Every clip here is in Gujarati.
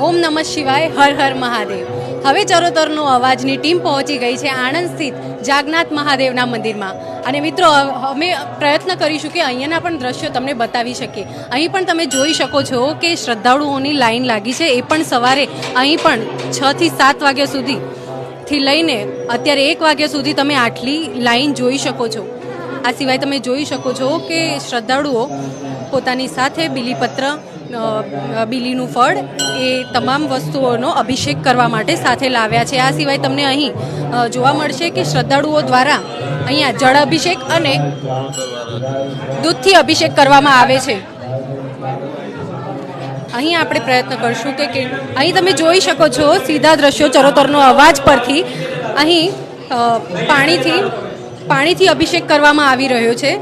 ઓમ નમઃ શિવાય, હર હર મહાદેવ. હવે ચરોતરનો અવાજની ટીમ પહોંચી ગઈ છે આણંદ સ્થિત જાગનાથ મહાદેવના મંદિરમાં. અને મિત્રો, અમે પ્રયત્ન કરીશું કે અહીંયાના પણ દ્રશ્યો તમને બતાવી શકીએ. અહીં પણ તમે જોઈ શકો છો કે શ્રદ્ધાળુઓની લાઈન લાગી છે. એ પણ સવારે અહીં પણ છ થી સાત વાગ્યા સુધી થી લઈને અત્યારે એક વાગ્યા સુધી તમે આટલી લાઈન જોઈ શકો છો. આ સિવાય તમે જોઈ શકો છો કે શ્રદ્ધાળુઓ પોતાની સાથે બીલીપત્ર બીલીનું ફળ એ તમામ વસ્તુઓનો અભિષેક કરવા માટે સાથે લાવ્યા છે. આ સિવાય તમને અહીં જોવા મળશે કે શ્રદ્ધાળુઓ દ્વારા અહીંયા જળ અભિષેક અને દૂધથી અભિષેક કરવામાં આવે છે. અહીં આપણે પ્રયત્ન કરશું કે અહીં તમે જોઈ શકો છો સીધા દ્રશ્યો ચરોતરનો અવાજ પરથી અહીં પાણીથી પાણીથી અભિષેક કરવામાં આવી રહ્યો છે.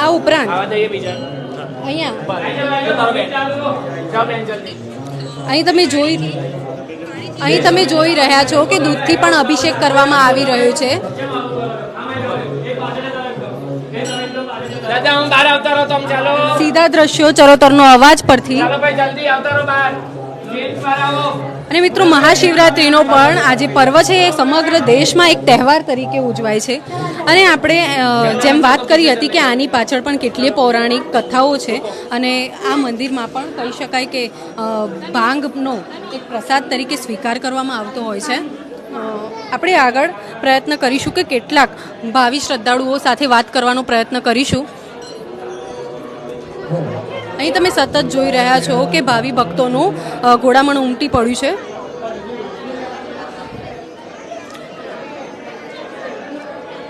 આ ઉપરાંત અહીંયા? અહીં તમે જોઈ અહીં તમે જોઈ રહ્યા છો કે દૂધથી પણ અભિષેક કરવામાં આવી રહ્યો છે. સીધા દ્રશ્યો ચરોતરનો અવાજ પરથી. અને મિત્રો, મહાશિવરાત્રિનો પણ આજે પર્વ છે, એ સમગ્ર દેશમાં એક તહેવાર તરીકે ઉજવાય છે. અને આપણે જેમ વાત કરી હતી કે આની પાછળ પણ કેટલીય પૌરાણિક કથાઓ છે, અને આ મંદિરમાં પણ કહી શકાય કે ભાંગનો એક પ્રસાદ તરીકે સ્વીકાર કરવામાં આવતો હોય છે. આપણે આગળ પ્રયત્ન કરીશું કે કેટલાક ભાવિ શ્રદ્ધાળુઓ સાથે વાત કરવાનો પ્રયત્ન કરીશું. અહીં તમે સતત જોઈ રહ્યા છો કે ભાવિ ભક્તોનું ઘોડામણ ઉમટી પડ્યું છે.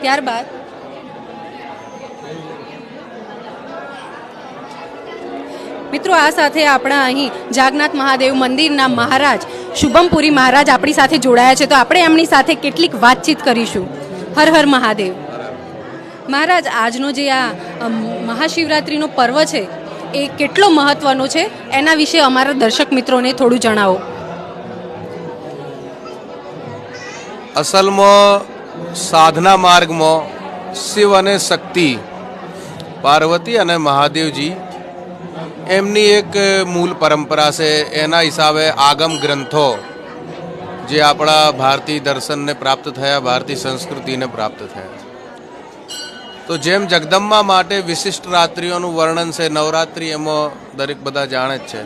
ત્યારબાદ મિત્રો, આ સાથે આપણા અહીં જાગનાથ મહાદેવ મંદિરના મહારાજ, શુભમપુરી મહારાજ આપણી સાથે જોડાયા છે. તો આપણે એમની સાથે કેટલીક વાતચીત કરીશું. હર હર મહાદેવ. મહારાજ, આજનો જે આ મહાશિવરાત્રિનો પર્વ છે એ કેટલો મહત્વનો છે? એના વિશે અમારા દર્શક મિત્રોને થોડું જણાવો. અસલમાં, સાધના માર્ગમાં, શિવ અને શક્તિ, પાર્વતી અને મહાદેવજી, એમની એક મૂળ પરંપરા છે. એના હિસાબે આગમ ગ્રંથો, જે આપણા ભારતીય દર્શનને પ્રાપ્ત થયા ભારતીય સંસ્કૃતિને પ્રાપ્ત થયા. તો જેમ જગદંબા માટે વિશિષ્ટ રાત્રિઓનું વર્ણન છે, નવરાત્રિ એમાં દરેક બધા જાણે જ છે.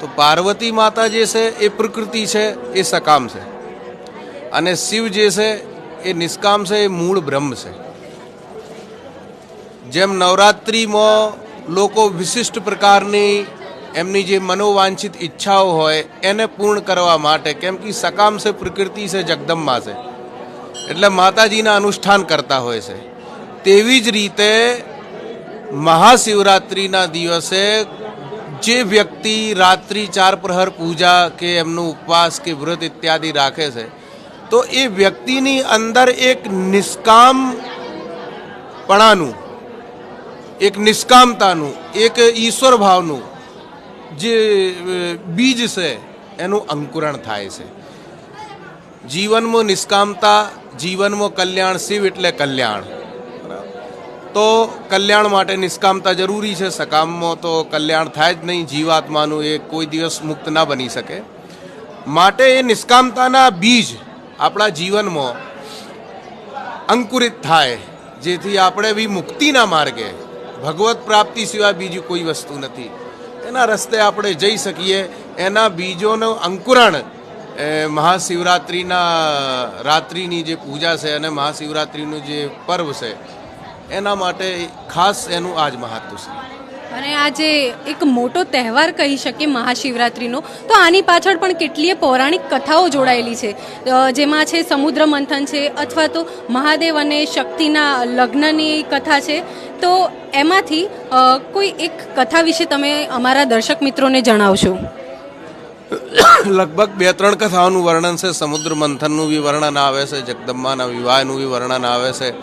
તો પાર્વતી માતા જે છે, એ પ્રકૃતિ છે, એ સકામ છે. અને શિવ જે છે, એ નિષ્કામ છે, એ મૂળ બ્રહ્મ છે. જેમ નવરાત્રિમાં લોકો વિશિષ્ટ પ્રકારની એમની જે મનોવાંછિત ઈચ્છાઓ હોય, એને પૂર્ણ કરવા માટે, કેમ કે સકામ છે, પ્રકૃતિ છે, જગદંબા છે. એટલે માતાજીના અનુષ્ઠાન કરતા હોય છે. તેવી જ રીતે મહાશિવરાત્રિના દિવસે જે વ્યક્તિ રાત્રિ ચાર પ્રહર પૂજા કે એમનું ઉપવાસ કે વ્રત ઇત્યાદિ રાખે છે, તો એ વ્યક્તિની અંદર એક નિષ્કામપણાનું, એક નિષ્કામતાનું, એક ઈશ્વર ભાવનું જે બીજ છે, એનું અંકુરણ થાય છે. જીવનમાં નિષ્કામતા, જીવનમાં કલ્યાણ શિવ એટલે કલ્યાણ. તો કલ્યાણ માટે નિષ્કામતા જરૂરી છે, સકામમાં તો કલ્યાણ થાય જ નહીં, જીવાત્માનું એ કોઈ દિવસ મુક્ત ના બની શકે. માટે એ નિષ્કામતાના બીજ આપણા જીવનમાં અંકુરિત થાય, જેથી આપણે બી મુક્તિના માર્ગે ભગવત પ્રાપ્તિ સિવાય બીજી કોઈ વસ્તુ નથી. એના રસ્તે આપણે જઈ શકીએ, એના બીજોનું અંકુરણ એ મહાશિવરાત્રિના રાત્રિની જે પૂજા છે અને મહાશિવરાત્રિનું જે પર્વ છે, એના માટે ખાસ એનું આજ મહત્વ છે. અને આજે એક મોટો તહેવાર કહી શકીએ મહાશિવરાત્રિનો. તો આની પાછળ પણ કેટલીય પૌરાણિક કથાઓ જોડાયેલી છે. જેમાં છે સમુદ્ર મંથન છે, અથવા તો મહાદેવ અને શક્તિના લગ્નની કથા છે. તો એમાંથી કોઈ એક કથા વિશે તમે અમારા દર્શક મિત્રોને જણાવશો? લગભગ બે ત્રણ કથાઓનું વર્ણન છે. સમુદ્ર મંથનનું બી વર્ણન આવે છે. જગદંબાના વિવાહનું બી વર્ણન આવે છે.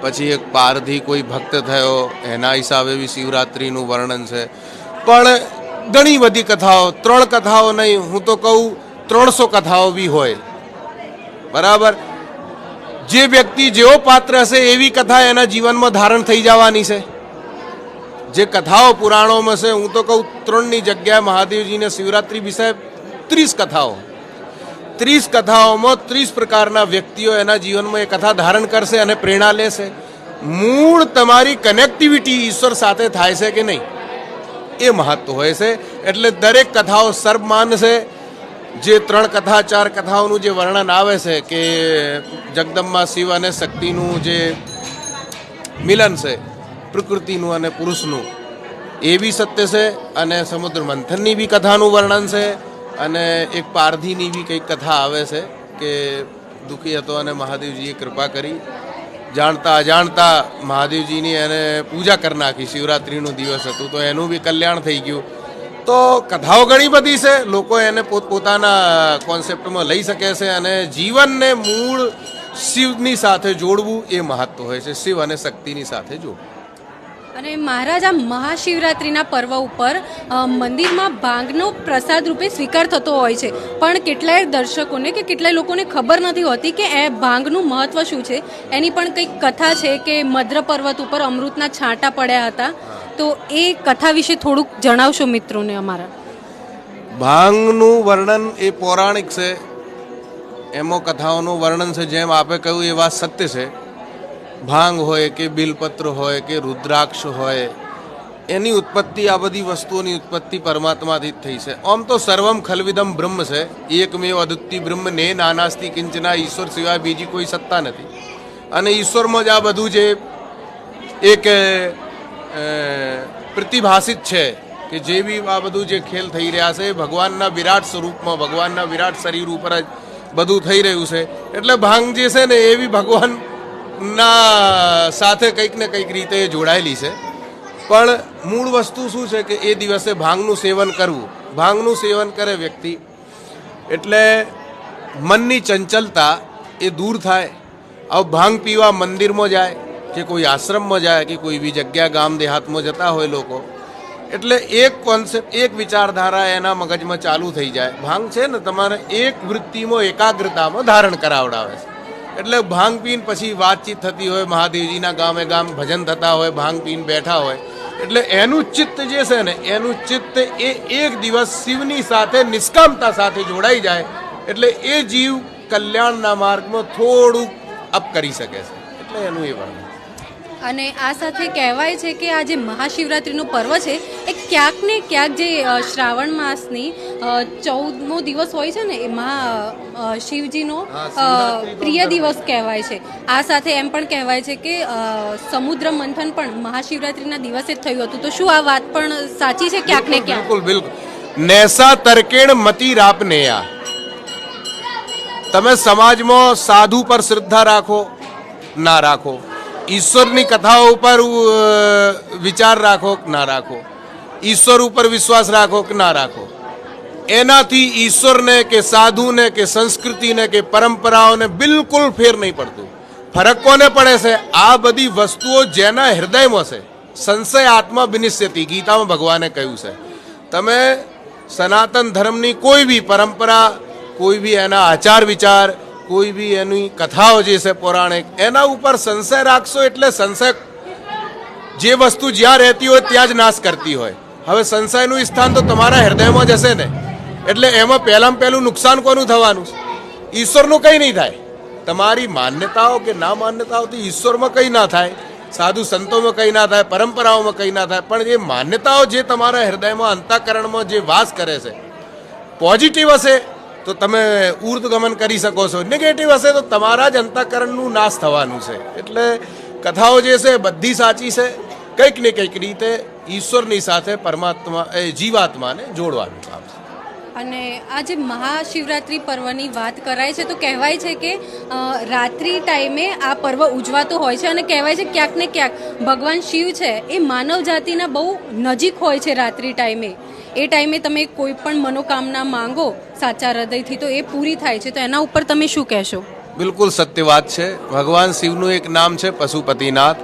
પછી એક પારધી કોઈ ભક્ત થયો, એના હિસાબે બી શિવરાત્રિનું વર્ણન છે. પણ ઘણી બધી કથાઓ, ત્રણ કથાઓ નહીં, હું તો કહું ત્રણસો કથાઓ બી હોય. બરાબર? જે વ્યક્તિ જેવો પાત્ર હશે એવી કથા એના જીવનમાં ધારણ થઈ જવાની છે. જે કથાઓ પુરાણોમાં છે, હું તો કહું ત્રણની જગ્યાએ મહાદેવજીને શિવરાત્રિ વિશે ત્રીસ કથાઓ. ત્રીસ કથાઓમાં ત્રીસ પ્રકારના વ્યક્તિઓ એના જીવનમાં એ કથા ધારણ કરશે અને પ્રેરણા લેશે. મૂળ તમારી કનેક્ટિવિટી ઈશ્વર સાથે થાય છે કે નહીં? એ મહત્વ હોય છે. એટલે દરેક કથાઓ સર્વમાન છે. જે ત્રણ કથા, ચાર કથાઓનું જે વર્ણન આવે છે કે જગદંબા શિવ અને શક્તિનું જે મિલન છે પ્રકૃતિનું અને પુરુષનું. એ બી સત્ય છે અને સમુદ્ર મંથનની બી કથાનું વર્ણન છે અને એક પારધીની બી કંઈક કથા આવે છે કે દુઃખી હતો અને મહાદેવજીએ કૃપા કરી. જાણતા અજાણતા મહાદેવજીની એને પૂજા કરી નાખી. શિવરાત્રિનું દિવસ હતું તો એનું બી કલ્યાણ થઈ ગયું. તો કથાઓ ઘણી બધી છે. લોકો એને પોતપોતાના કોન્સેપ્ટમાં લઈ શકે છે અને જીવનને મૂળ શિવની સાથે જોડવું એ મહત્વ હોય છે. શિવ અને શક્તિની સાથે જોડવું. અને મહારાજ, આ મહાશિવરાત્રિના પર્વ ઉપર મંદિરમાં ભાંગનો પ્રસાદ રૂપે સ્વીકાર થતો હોય છે. પણ કેટલાય દર્શકોને કે કેટલાય લોકોને ખબર નથી હોતી કે એ ભાંગનું મહત્વ શું છે. એની પણ કંઈક કથા છે કે મદ્ર પર્વત ઉપર અમૃતના છાંટા પડ્યા હતા. તો એ કથા વિશે થોડુંક જણાવશો મિત્રોને અમારા. ભાંગનું વર્ણન એ પૌરાણિક છે. એમાં કથાઓનું વર્ણન છે જેમ આપે કહ્યું એ વાત સત્ય છે. ભાંગ હોય કે બિલપત્ર હોય કે રુદ્રાક્ષ હોય, એની ઉત્પત્તિ, આ બધી વસ્તુઓની ઉત્પત્તિ પરમાત્માથી જ થઈ છે. આમ તો સર્વમ ખલવિદમ બ્રહ્મ છે. એકમેવ અદુત્તિ બ્રહ્મ ને નાનાસ્તી કિંચના ઈશ્વર સિવાય બીજી કોઈ સત્તા નથી. અને ઈશ્વરમાં જ આ બધું જે એક પ્રતિભાષિત છે કે જે બી આ બધું જે ખેલ થઈ રહ્યા છે, ભગવાનના વિરાટ સ્વરૂપમાં, ભગવાનના વિરાટ શરીર ઉપર જ બધું થઈ રહ્યું છે. એટલે ભાંગ જે છે ને એવી બી ભગવાનના સાથે કંઈક ને કંઈક રીતે જોડાયેલી છે. પણ મૂળ વસ્તુ શું છે કે એ દિવસે ભાંગનું સેવન કરવું. ભાંગનું સેવન કરે વ્યક્તિ. એટલે મનની ચંચલતા એ દૂર થાય. હવે ભાંગ પીવા મંદિરમાં જાય, કે કોઈ આશ્રમમાં જાય, કે કોઈ બી જગ્યા ગામ દેહાતમાં જતા હોય લોકો. એટલે એક કોન્સેપ્ટ એક વિચારધારા એના મગજમાં ચાલુ થઈ જાય. ભાંગ છે ને, તમારે એક વૃત્તિમાં એકાગ્રતામાં ધારણ કરાવડાવે છે. એટલે ભાંગ પીન પછી વાતચીત થતી હોય, મહાદેવજીના ગામે ગામ ભજન થતા હોય, ભાંગ પીન બેઠા હોય. એટલે એનું ચિત્ત જે છે ને, એનું ચિત્ત એ એક દિવસ શિવની સાથે, નિષ્કામતા સાથે જોડાઈ જાય. એટલે એ જીવ કલ્યાણના માર્ગમાં થોડુંક અપ કરી શકે છે. એટલે એનું એ વર્ણન. અને આ સાથે કહેવાય છે કે આ જે મહાશિવરાત્રિનું પર્વ છે એ ક્યાંક ને ક્યાંક જે શ્રાવણ માસની ચૌદમો દિવસ હોય છે ને એમાં શિવજીનો પ્રિય દિવસ કહેવાય છે. આ સાથે એમ પણ કહેવાય છે કે સમુદ્ર મંથન પણ મહાશિવરાત્રિના દિવસે જ થયું હતું. તો શું આ વાત પણ સાચી છે ક્યાંક ને ક્યાંક? બિલકુલ બિલકુલ. નેસા તર્કેણ મતિ રાપનેયા. તમે સમાજમાં સાધુ પર શ્રદ્ધા રાખો ના રાખો. ઈશ્વરની કથાઓ ઉપર વિચાર રાખો કે ના રાખો. ઈશ્વર ઉપર વિશ્વાસ રાખો કે ના રાખો. એનાથી ઈશ્વરને કે સાધુને કે સંસ્કૃતિને કે પરંપરાઓને બિલકુલ ફેર નહીં પડતું. ફરક કોને પડે છે? આ બધી વસ્તુઓ જેના હૃદયમાં છે. સંશય આત્મા બિનિશ્યતી ગીતામાં ભગવાને કહ્યું છે. તમે સનાતન ધર્મની કોઈ બી પરંપરા, કોઈ બી એના આચાર વિચાર કોઈ બી એની કથાઓ જે છે પૌરાણિક, એના ઉપર સંશય રાખશો એટલે સંશય જે વસ્તુ જ્યાં રહેતી હોય ત્યાં જ નાશ કરતી હોય. હવે સંશયનું સ્થાન તો તમારા હૃદયમાં જ હશે ને. એટલે એમાં પહેલામાં પહેલું નુકસાન કોનું થવાનું ઈશ્વરનું કંઈ નહીં થાય. તમારી માન્યતાઓ કે ના માન્યતાઓથી ઈશ્વરમાં કંઈ ના થાય. સાધુ સંતોમાં કંઈ ના થાય, પરંપરાઓમાં કંઈ ના થાય. પણ એ માન્યતાઓ જે તમારા હૃદયમાં અંતઃકરણમાં જે વાસ કરે છે પોઝિટિવ હશે તો તમે ઉર્ધગમન કરી શકો છો. નેગેટિવ હશે તો તમારા જ અંતઃકરણનું નાશ થવાનું છે. એટલે કથાઓ જે છે, બધી સાચી છે. કંઈક ને કંઈક રીતે ઈશ્વરની સાથે પરમાત્મા, એ જીવાત્માને જોડવાનું છે. અને આ જે મહાશિવરાત્રિ પર્વની વાત કરાય છે, તો કહેવાય છે કે રાત્રિ ટાઈમે આ પર્વ ઉજવાતો હોય છે અને કહેવાય છે ક્યાંક ને ક્યાંક ભગવાન શિવ છે એ માનવ જાતિના બહુ નજીક હોય છે રાત્રિ ટાઈમે. એ ટાઈમે તમે કોઈ પણ મનોકામના માંગો, સાચા હૃદયથી તો એ પૂરી થાય છે. તો એના ઉપર તમે શું કહેશો? બિલકુલ સત્ય વાત છે. ભગવાન શિવનું એક નામ છે પશુપતિનાથ.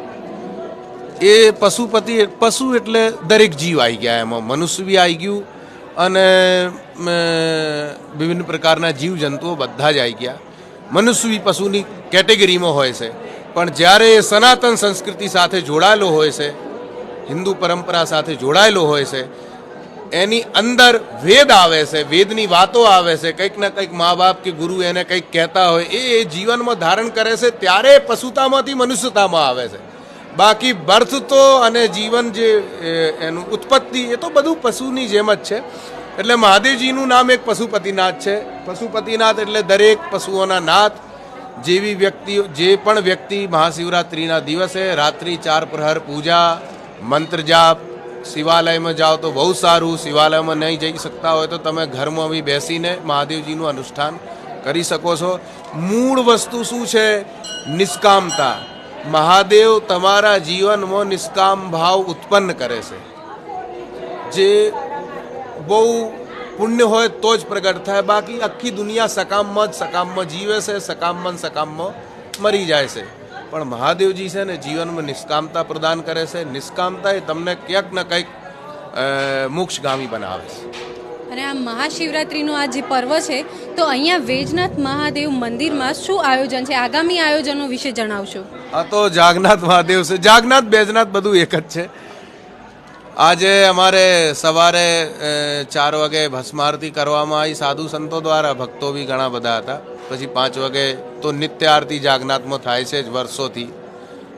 એ પશુપતિ, પશુ એટલે દરેક જીવ આવી ગયા એમાં. મનુષ્ય બી આવી ગયું. અને વિભિન્ન પ્રકારના જીવજંતુઓ બધા જ આવી ગયા. મનુષ્ય પશુની કેટેગરીમાં હોય છે. પણ જ્યારે એ સનાતન સંસ્કૃતિ સાથે જોડાયેલો હોય છે, હિન્દુ પરંપરા સાથે જોડાયેલો હોય છે, એની અંદર વેદ આવે છે, વેદની વાતો આવે છે, કંઈક ને કંઈક મા બાપ કે ગુરુ એને કંઈક કહેતા હોય, એ એ જીવનમાં ધારણ કરે છે, ત્યારે પશુતામાંથી મનુષ્યતામાં આવે છે. બાકી બર્થ તો અને જીવન જે એનું ઉત્પત્તિ, એ તો બધું પશુની જેમ જ છે. એટલે મહાદેવજીનું નામ એક પશુપતિનાથ છે. પશુપતિનાથ એટલે દરેક પશુઓના નાથ. જેવી વ્યક્તિઓ જે પણ વ્યક્તિ મહાશિવરાત્રિના દિવસે રાત્રિ ચાર પ્રહર પૂજા, મંત્ર જાપ, શિવાલયમાં જાઓ તો બહુ સારું. શિવાલયમાં નહીં જઈ શકતા હોય તો તમે ઘરમાં બી બેસીને મહાદેવજીનું અનુષ્ઠાન કરી શકો છો. મૂળ વસ્તુ શું છે? નિષ્કામતા. મહાદેવ તમારા જીવનમાં નિષ્કામ ભાવ ઉત્પન્ન કરે છે. જે બહુ પુણ્ય હોય તો જ પ્રગટ થાય. બાકી આખી દુનિયા સકામમાં જ સકામમાં જીવે છે, સકામમાં સકામમાં મરી જાય છે. પણ મહાદેવજી છે ને જીવનમાં નિષ્કામતા પ્રદાન કરે છે. નિષ્કામતા એ તમને ક્યાંક ને કંઈક મોક્ષગામી બનાવે છે. અને આ મહાશિવરાત્રિનું આ જે પર્વ છે, તો અહીંયા વેજનાથ મહાદેવ મંદિરમાં શું આયોજન છે? આગામી આયોજનો વિશે જણાવશો. આ તો જાગનાથ મહાદેવ છે. જાગનાથ, બેજનાથ બધું એક જ છે. આજે અમારે સવારે ચાર વાગે ભસ્મારતી કરવામાં આવી. સાધુ સંતો દ્વારા, ભક્તો બી ઘણા બધા હતા. પછી પાંચ વાગે તો નિત્ય આરતી જાગનાથમાં થાય છે જ વર્ષોથી.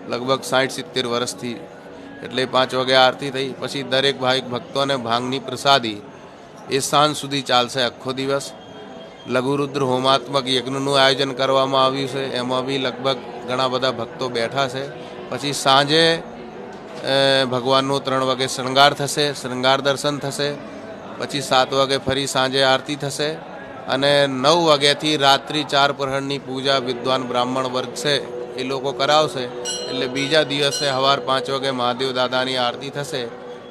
લગભગ સાઠ સિત્તેર વર્ષથી. એટલે પાંચ વાગે આરતી થઈ. પછી દરેક ભાવિક ભક્તોને ભાંગની પ્રસાદી એ સાંજ સુધી ચાલશે આખો દિવસ. લઘુરુદ્ર હોમાત્મક યજ્ઞનું આયોજન કરવામાં આવ્યું છે. એમાં બી લગભગ ઘણા બધા ભક્તો બેઠા છે. પછી સાંજે ભગવાનનો ત્રણ વાગે શૃંગાર થશે શૃંગાર દર્શન થશે. પછી સાત વાગે ફરી સાંજે આરતી થશે. અને નવ વાગ્યાથી રાત્રિ ચાર પ્રહરની પૂજા વિદ્વાન બ્રાહ્મણ વર્ગ છે, એ લોકો કરાવશે. એટલે બીજા દિવસે સવાર પાંચ વાગે મહાદેવ દાદાની આરતી થશે.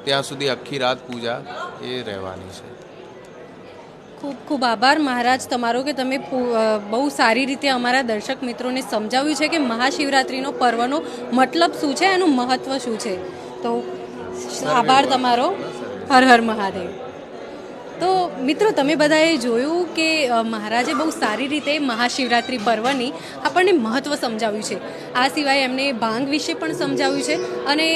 ત્યાં સુધી આખી રાત પૂજા એ રહેવાની છે. ખૂબ ખૂબ આભાર મહારાજ તમારો કે તમે બહુ સારી રીતે અમારા દર્શક મિત્રોને સમજાવ્યું છે કે મહાશિવરાત્રિનો પર્વનો મતલબ શું છે એનું મહત્ત્વ શું છે. તો આભાર તમારો. હર હર મહાદેવ. તો મિત્રો, તમે બધાએ જોયું કે મહારાજે બહુ સારી રીતે મહાશિવરાત્રિ પર્વની આપણને મહત્ત્વ સમજાવ્યું છે. આ સિવાય એમને ભાંગ વિશે પણ સમજાવ્યું છે. અને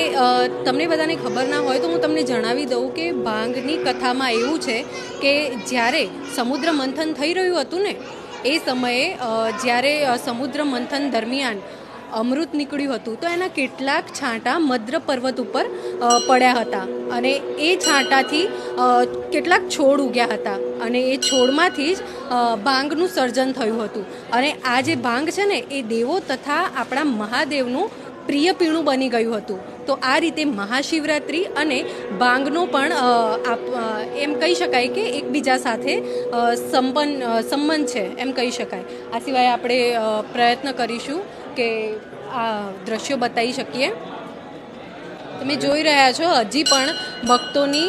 તમને બધાને ખબર ના હોય તો હું તમને જણાવી દઉં કે ભાંગની કથામાં એવું છે કે જ્યારે સમુદ્ર મંથન થઈ રહ્યું હતું ને, એ સમયે જ્યારે સમુદ્ર મંથન દરમિયાન અમૃત નીકળ્યું હતું, તો એના કેટલાક છાંટા મદ્ર પર્વત ઉપર પડ્યા હતા. અને એ છાંટાથી કેટલાક છોડ ઉગ્યા હતા. અને એ છોડમાંથી જ ભાંગનું સર્જન થયું હતું. અને આ જે ભાંગ છે ને, એ દેવો તથા આપણા મહાદેવનું પ્રિય પીણું બની ગયું હતું. તો આ રીતે મહાશિવરાત્રિ અને ભાંગનો પણ એમ કહી શકાય કે એકબીજા સાથે સંપન્ન સંબંધ છે, એમ કહી શકાય. આ સિવાય આપણે પ્રયત્ન કરીશું. કે આ દ્રશ્યો બતાવી શકીએ? તમે જોઈ રહ્યા છો, હજી પણ ભક્તોની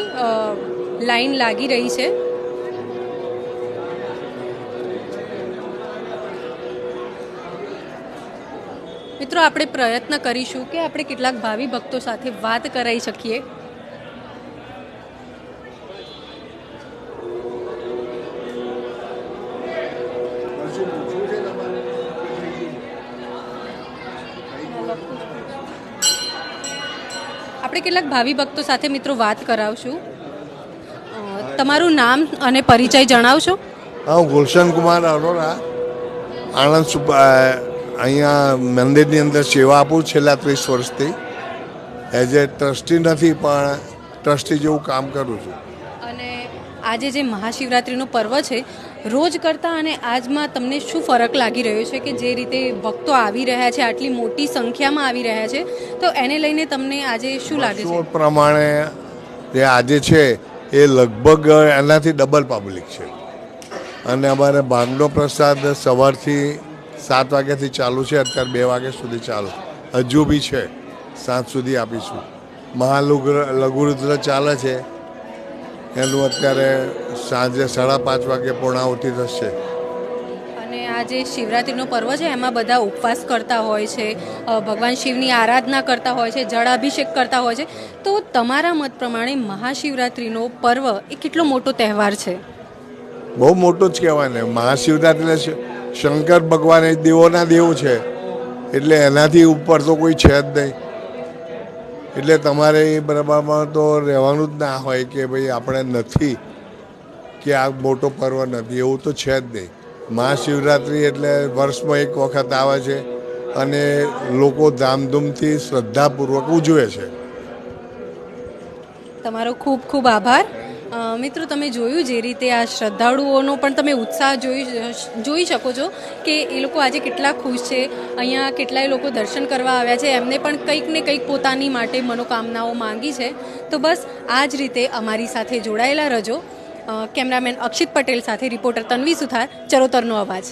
લાઈન લાગી રહી છે. મિત્રો, આપણે પ્રયત્ન કરીશું કે આપણે કેટલાક ભાવિ ભક્તો સાથે વાત કરાવી શકીએ. આપણે કેટલાક ભાવિ ભક્તો સાથે મિત્રો વાત કરાવશું. તમારું નામ અને પરિચય જણાવશો? હું ગુલશન કુમાર અરોરા. આણંદ અહીંયા મંદિરની અંદર સેવા આપું છેલ્લા ત્રીસ વર્ષથી. એઝ એ ટ્રસ્ટી નથી પણ ટ્રસ્ટી જેવું કામ કરું છું. અને આજે જે મહાશિવરાત્રિનો પર્વ છે રોજ કરતાં અને આજમાં તમને શું ફરક લાગી રહ્યો છે કે જે રીતે ભક્તો આવી રહ્યા છે, આટલી મોટી સંખ્યામાં આવી રહ્યા છે? તો એને લઈને તમને આજે શું લાગે છે? પ્રમાણે જે આજે છે, એ લગભગ એનાથી ડબલ પબ્લિક છે. અને અમારે ભાંગનો પ્રસાદ સવારથી સાત વાગ્યાથી ચાલુ છે, અત્યારે બે વાગ્યા સુધી ચાલુ. હજુ બી છે, સાંજ સુધી આપીશું. મહાલુગ્ર લઘુરુદ્ર ચાલે છે એનું અત્યારે સાંજે સાડા પાંચ વાગે પૂર્ણાહુતિ થશે. અને આ જે શિવરાત્રિનો પર્વ છે એમાં બધા ઉપવાસ કરતા હોય છે ભગવાન શિવની આરાધના કરતા હોય છે જળાભિષેક કરતા હોય છે. તો તમારા મત પ્રમાણે મહાશિવરાત્રિનો પર્વ એ કેટલો મોટો તહેવાર છે? બહુ મોટો જ કહેવાય ને. મહાશિવરાત્રિ એટલે શંકર ભગવાન એ દેવોના દેવ છે. એટલે એનાથી ઉપર તો કોઈ છે જ નહીં. એટલે તમારે એ બરાબરમાં તો રહેવાનું જ ના હોય કે ભાઈ આપણે નથી, કે આ મોટો પર્વ નથી, એવું તો છે જ નહીં. મહાશિવરાત્રિ એટલે વર્ષમાં એક વખત આવે છે અને લોકો ધામધૂમથી શ્રદ્ધાપૂર્વક ઉજવે છે. તમારો ખૂબ ખૂબ આભાર. મિત્રો, તમે જોયું જે રીતે આ શ્રદ્ધાળુઓનો પણ તમે ઉત્સાહ જોઈ જોઈ શકો છો કે એ લોકો આજે કેટલા ખુશ છે. અહીંયા કેટલાય લોકો દર્શન કરવા આવ્યા છે. એમને પણ કંઈક ને કંઈક પોતાની માટે મનોકામનાઓ માંગી છે. તો બસ આ જ રીતે અમારી સાથે જોડાયેલા રજો. કેમેરામેન અક્ષિત પટેલ સાથે રિપોર્ટર તન્વી સુથાર. ચરોતરનો અવાજ.